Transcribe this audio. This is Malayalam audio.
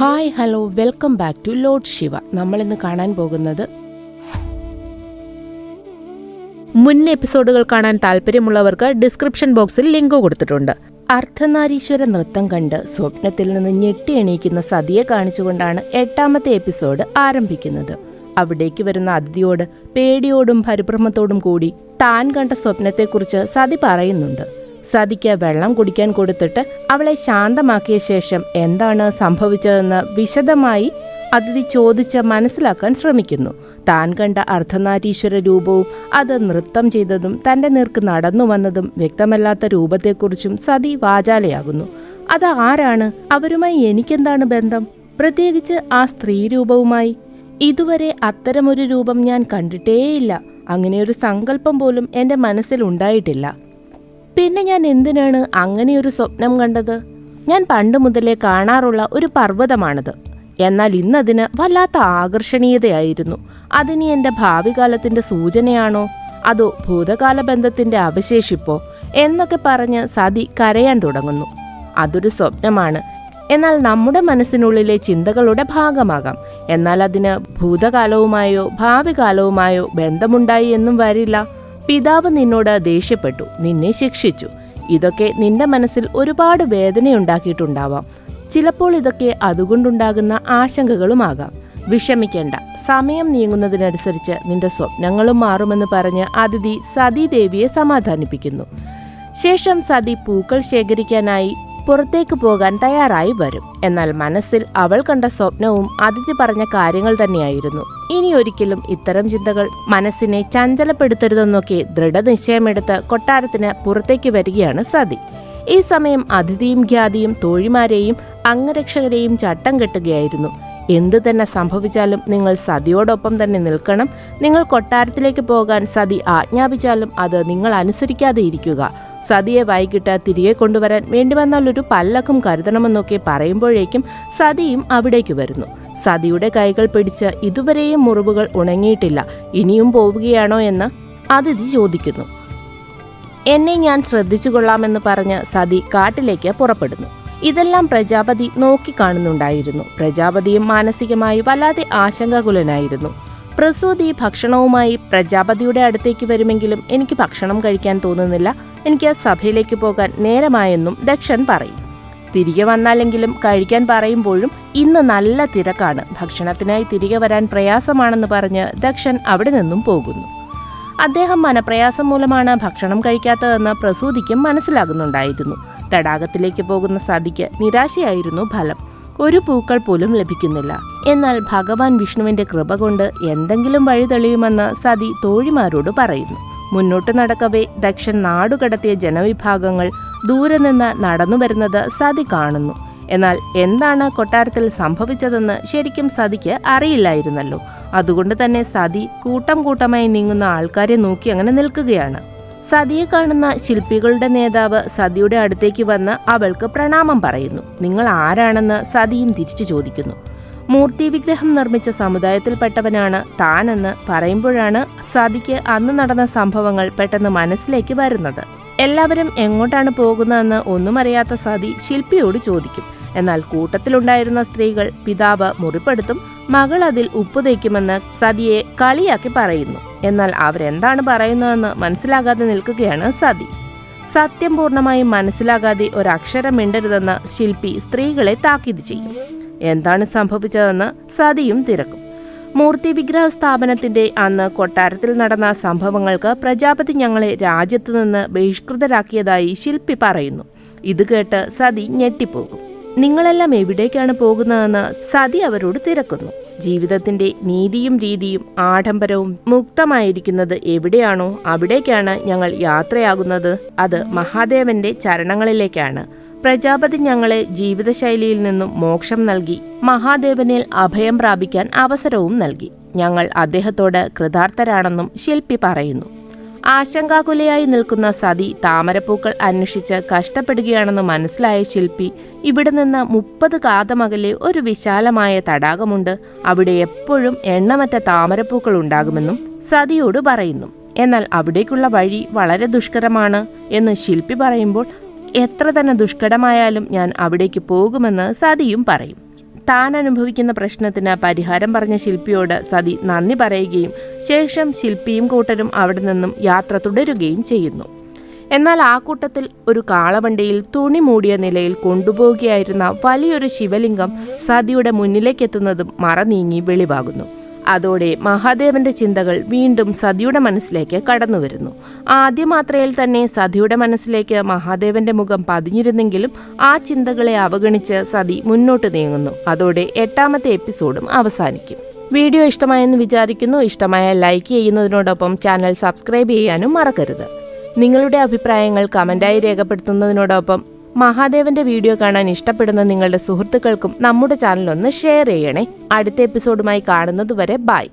Hi hello welcome back to lord Shiva. നമ്മൾ ഇന്ന് കാണാൻ പോകുന്നത് മുൻ എപ്പിസോഡുകൾ കാണാൻ താല്പര്യമുള്ളവർക്ക് ഡിസ്ക്രിപ്ഷൻ ബോക്സിൽ ലിങ്ക് കൊടുത്തിട്ടുണ്ട്. അർദ്ധനാരീശ്വര നൃത്തം കണ്ട് സ്വപ്നത്തിൽ നിന്ന് ഞെട്ടി എണീക്കുന്ന സതിയെ കാണിച്ചുകൊണ്ടാണ് എട്ടാമത്തെ എപ്പിസോഡ് ആരംഭിക്കുന്നത്. അവിടേക്ക് വരുന്ന അതിഥിയോട് പേടിയോടും പരിഭ്രമത്തോടും കൂടി താൻ കണ്ട സ്വപ്നത്തെക്കുറിച്ച് സതി പറയുന്നുണ്ട്. സതിക്ക് വെള്ളം കുടിക്കാൻ കൊടുത്തിട്ട് അവളെ ശാന്തമാക്കിയ ശേഷം എന്താണ് സംഭവിച്ചതെന്ന് വിശദമായി അതിഥി ചോദിച്ച് മനസ്സിലാക്കാൻ ശ്രമിക്കുന്നു. താൻ കണ്ട അർദ്ധനാരീശ്വര രൂപവും അത് നൃത്തം ചെയ്തതും തന്റെ നേർക്ക് നടന്നു വന്നതും വ്യക്തമല്ലാത്ത രൂപത്തെക്കുറിച്ചും സതി വാചാലയാകുന്നു. അത് ആരാണ്? അവരുമായി എനിക്കെന്താണ് ബന്ധം? പ്രത്യേകിച്ച് ആ സ്ത്രീ രൂപവുമായി. ഇതുവരെ അത്തരമൊരു രൂപം ഞാൻ കണ്ടിട്ടേയില്ല. അങ്ങനെയൊരു സങ്കല്പം പോലും എന്റെ മനസ്സിൽ ഉണ്ടായിട്ടില്ല. പിന്നെ ഞാൻ എന്തിനാണ് അങ്ങനെയൊരു സ്വപ്നം കണ്ടത്? ഞാൻ പണ്ട് മുതലേ കാണാറുള്ള ഒരു പർവതമാണത്. എന്നാൽ ഇന്നതിന് വല്ലാത്ത ആകർഷണീയതയായിരുന്നു. അതിനി എന്റെ ഭാവി കാലത്തിന്റെ സൂചനയാണോ? അതോ ഭൂതകാല ബന്ധത്തിന്റെ അവശേഷിപ്പോ? എന്നൊക്കെ പറഞ്ഞ് സതി കരയാൻ തുടങ്ങുന്നു. അതൊരു സ്വപ്നമാണ്. എന്നാൽ നമ്മുടെ മനസ്സിനുള്ളിലെ ചിന്തകളുടെ ഭാഗമാകാം. എന്നാൽ അതിന് ഭൂതകാലവുമായോ ഭാവി കാലവുമായോ ബന്ധമുണ്ടായി എന്നും വരില്ല. പിതാവ് നിന്നോട് ദേഷ്യപ്പെട്ടു. നിന്നെ ശിക്ഷിച്ചു. ഇതൊക്കെ നിന്റെ മനസ്സിൽ ഒരുപാട് വേദനയുണ്ടാക്കിയിട്ടുണ്ടാവാം. ചിലപ്പോൾ ഇതൊക്കെ അതുകൊണ്ടുണ്ടാകുന്ന ആശങ്കകളുമാകാം. വിഷമിക്കേണ്ട. സമയം നീങ്ങുന്നതിനനുസരിച്ച് നിന്റെ സ്വപ്നങ്ങളും മാറുമെന്ന് പറഞ്ഞ് അതിഥി സതീദേവിയെ സമാധാനിപ്പിക്കുന്നു. ശേഷം സതി പൂക്കൾ ശേഖരിക്കാനായി പുറത്തേക്ക് പോകാൻ തയ്യാറായി വരും. എന്നാൽ മനസ്സിൽ അവൾ കണ്ട സ്വപ്നവും അതിഥി പറഞ്ഞ കാര്യങ്ങൾ തന്നെയായിരുന്നു. ഇനി ഒരിക്കലും ഇത്തരം ചിന്തകൾ മനസ്സിനെ ചഞ്ചലപ്പെടുത്തരുതെന്നൊക്കെ ദൃഢനിശ്ചയമെടുത്ത് കൊട്ടാരത്തിന് പുറത്തേക്ക് വരികയാണ് സതി. ഈ സമയം അതിഥിയും ഖ്യാതിയും തോഴിമാരെയും അംഗരക്ഷകരെയും ചട്ടം കെട്ടുകയായിരുന്നു. എന്തു തന്നെ സംഭവിച്ചാലും നിങ്ങൾ സതിയോടൊപ്പം തന്നെ നിൽക്കണം. നിങ്ങൾ കൊട്ടാരത്തിലേക്ക് പോകാൻ സതി ആജ്ഞാപിച്ചാലും അത് നിങ്ങൾ അനുസരിക്കാതെ ഇരിക്കുക. സതിയെ വൈകിട്ട് തിരികെ കൊണ്ടുവരാൻ വേണ്ടി വന്നാൽ ഒരു പല്ലക്കും കരുതണമെന്നൊക്കെ പറയുമ്പോഴേക്കും സതിയും അവിടേക്ക് വരുന്നു. സതിയുടെ കൈകൾ പിടിച്ച് ഇതുവരെയും മുറിവുകൾ ഉണങ്ങിയിട്ടില്ല. ഇനിയും പോവുകയാണോ എന്ന് അതിഥി ചോദിക്കുന്നു. എന്നെ ഞാൻ ശ്രദ്ധിച്ചു കൊള്ളാമെന്ന് പറഞ്ഞ് സതി കാട്ടിലേക്ക് പുറപ്പെടുന്നു. ഇതെല്ലാം പ്രജാപതി നോക്കിക്കാണുന്നുണ്ടായിരുന്നു. പ്രജാപതിയും മാനസികമായി വല്ലാതെ ആശങ്കാകുലനായിരുന്നു. പ്രസൂതി ഭക്ഷണവുമായി പ്രജാപതിയുടെ അടുത്തേക്ക് വരുമെങ്കിലും എനിക്ക് ഭക്ഷണം കഴിക്കാൻ തോന്നുന്നില്ല. എനിക്ക് ആ സഭയിലേക്ക് പോകാൻ നേരമായെന്നും ദക്ഷൻ പറയും. തിരികെ വന്നാലെങ്കിലും കഴിക്കാൻ പറയുമ്പോഴും ഇന്ന് നല്ല തിരക്കാണ്. ഭക്ഷണത്തിനായി തിരികെ വരാൻ പ്രയാസമാണെന്ന് പറഞ്ഞ് ദക്ഷൻ അവിടെ നിന്നും പോകുന്നു. അദ്ദേഹം മനപ്രയാസം മൂലമാണ് ഭക്ഷണം കഴിക്കാത്തതെന്ന് പ്രസൂതിക്കും മനസ്സിലാകുന്നുണ്ടായിരുന്നു. തടാകത്തിലേക്ക് പോകുന്ന സതിക്ക് നിരാശയായിരുന്നു ഫലം. ഒരു പൂക്കൾ പോലും ലഭിക്കുന്നില്ല. എന്നാൽ ഭഗവാൻ വിഷ്ണുവിന്റെ കൃപ കൊണ്ട് എന്തെങ്കിലും വഴി തെളിയുമെന്ന് സതി തോഴിമാരോട് പറയുന്നു. മുന്നോട്ട് നടക്കവേ ദക്ഷൻ നാടുകടത്തിയ ജനവിഭാഗങ്ങൾ ദൂരെ നിന്ന് നടന്നു വരുന്നത് സതി കാണുന്നു. എന്നാൽ എന്താണ് കൊട്ടാരത്തിൽ സംഭവിച്ചതെന്ന് ശരിക്കും സതിക്ക് അറിയില്ലായിരുന്നല്ലോ. അതുകൊണ്ട് തന്നെ സതി കൂട്ടം കൂട്ടമായി നീങ്ങുന്ന ആൾക്കാരെ നോക്കി അങ്ങനെ നിൽക്കുകയാണ്. സതിയെ കാണുന്ന ശില്പികളുടെ നേതാവ് സതിയുടെ അടുത്തേക്ക് വന്ന് അവൾക്ക് പ്രണാമം പറയുന്നു. നിങ്ങൾ ആരാണെന്ന് സതിയും തിരിച്ചു ചോദിക്കുന്നു. മൂർത്തി വിഗ്രഹം നിർമ്മിച്ച സമുദായത്തിൽപ്പെട്ടവനാണ് താനെന്ന് പറയുമ്പോഴാണ് സതിക്ക് അന്ന് നടന്ന സംഭവങ്ങൾ പെട്ടെന്ന് മനസ്സിലേക്ക് വരുന്നത്. എല്ലാവരും എങ്ങോട്ടാണ് പോകുന്നതെന്ന് ഒന്നും അറിയാത്ത സതി ശില്പിയോട് ചോദിക്കും. എന്നാൽ കൂട്ടത്തിലുണ്ടായിരുന്ന സ്ത്രീകൾ പിതാവ് മുറിപ്പെടുത്തും മകൾ അതിൽ ഉപ്പ് തേക്കുമെന്ന് സതിയെ കളിയാക്കി പറയുന്നു. എന്നാൽ അവരെന്താണ് പറയുന്നതെന്ന് മനസ്സിലാകാതെ നിൽക്കുകയാണ് സതി. സത്യം പൂർണമായും മനസ്സിലാകാതെ ഒരക്ഷരം മിണ്ടരുതെന്ന് ശില്പി സ്ത്രീകളെ താക്കീത് ചെയ്യും. എന്താണ് സംഭവിച്ചതെന്ന് സതിയും തിരക്കും. മൂർത്തി വിഗ്രഹ സ്ഥാപനത്തിന്റെ അന്ന് കൊട്ടാരത്തിൽ നടന്ന സംഭവങ്ങൾക്ക് പ്രജാപതി ഞങ്ങളെ രാജ്യത്തു നിന്ന് ബഹിഷ്കൃതരാക്കിയതായി ശില്പി പറയുന്നു. ഇത് കേട്ട് സതി ഞെട്ടിപ്പോകും. നിങ്ങളെല്ലാം എവിടേക്കാണ് പോകുന്നതെന്ന് സതി അവരോട് തിരക്കുന്നു. ജീവിതത്തിന്റെ നീതിയും രീതിയും ആഡംബരവും മുക്തമായിരിക്കുന്നത് എവിടെയാണോ അവിടേക്കാണ് ഞങ്ങൾ യാത്രയാകുന്നത്. അത് മഹാദേവന്റെ ചരണങ്ങളിലേക്കാണ്. പ്രജാപതി ഞങ്ങളെ ജീവിതശൈലിയിൽ നിന്നും മോക്ഷം നൽകി മഹാദേവനിൽ അഭയം പ്രാപിക്കാൻ അവസരവും നൽകി. ഞങ്ങൾ അദ്ദേഹത്തോട് കൃതാർത്ഥരാണെന്നും ശില്പി പറയുന്നു. ആശങ്കാകുലയായി നിൽക്കുന്ന സതി താമരപ്പൂക്കൾ അന്വേഷിച്ച് കഷ്ടപ്പെടുകയാണെന്ന് മനസ്സിലായ ശില്പി ഇവിടെ നിന്ന് മുപ്പത് കാതമകലെ ഒരു വിശാലമായ തടാകമുണ്ട്. അവിടെ എപ്പോഴും എണ്ണമറ്റ താമരപ്പൂക്കൾ ഉണ്ടാകുമെന്നും സതിയോട് പറയുന്നു. എന്നാൽ അവിടേക്കുള്ള വഴി വളരെ ദുഷ്കരമാണ് എന്ന് ശില്പി പറയുമ്പോൾ എത്ര തന്നെ ദുഷ്കരമായാലും ഞാൻ അവിടേക്ക് പോകുമെന്ന് സതിയും പറയും. താൻ അനുഭവിക്കുന്ന പ്രശ്നത്തിന് പരിഹാരം പറഞ്ഞ ശില്പിയോട് സതി നന്ദി പറയുകയും ശേഷം ശില്പിയും കൂട്ടരും അവിടെ നിന്നും യാത്ര തുടരുകയും ചെയ്യുന്നു. എന്നാൽ ആ കൂട്ടത്തിൽ ഒരു കാളവണ്ടിയിൽ തുണി മൂടിയ നിലയിൽ കൊണ്ടുപോവുകയായിരുന്ന വലിയൊരു ശിവലിംഗം സതിയുടെ മുന്നിലേക്കെത്തുന്നതും മറ നീങ്ങി വെളിവാകുന്നു. അതോടെ മഹാദേവന്റെ ചിന്തകൾ വീണ്ടും സതിയുടെ മനസ്സിലേക്ക് കടന്നു വരുന്നു. ആദ്യ മാത്രയിൽ തന്നെ സതിയുടെ മനസ്സിലേക്ക് മഹാദേവന്റെ മുഖം പതിഞ്ഞിരുന്നെങ്കിലും ആ ചിന്തകളെ അവഗണിച്ച് സതി മുന്നോട്ട് നീങ്ങുന്നു. അതോടെ എട്ടാമത്തെ എപ്പിസോഡും അവസാനിക്കും. വീഡിയോ ഇഷ്ടമായെന്ന് വിചാരിക്കുന്നു. ഇഷ്ടമായ ലൈക്ക് ചെയ്യുന്നതിനോടൊപ്പം ചാനൽ സബ്സ്ക്രൈബ് ചെയ്യാനും മറക്കരുത്. നിങ്ങളുടെ അഭിപ്രായങ്ങൾ കമന്റായി രേഖപ്പെടുത്തുന്നതിനോടൊപ്പം മഹാദേവന്റെ വീഡിയോ കാണാൻ ഇഷ്ടപ്പെടുന്ന നിങ്ങളുടെ സുഹൃത്തുക്കൾക്കും നമ്മുടെ ചാനൽ ഒന്ന് ഷെയർ ചെയ്യണേ. അടുത്ത എപ്പിസോഡുമായി കാണുന്നതുവരെ ബൈ.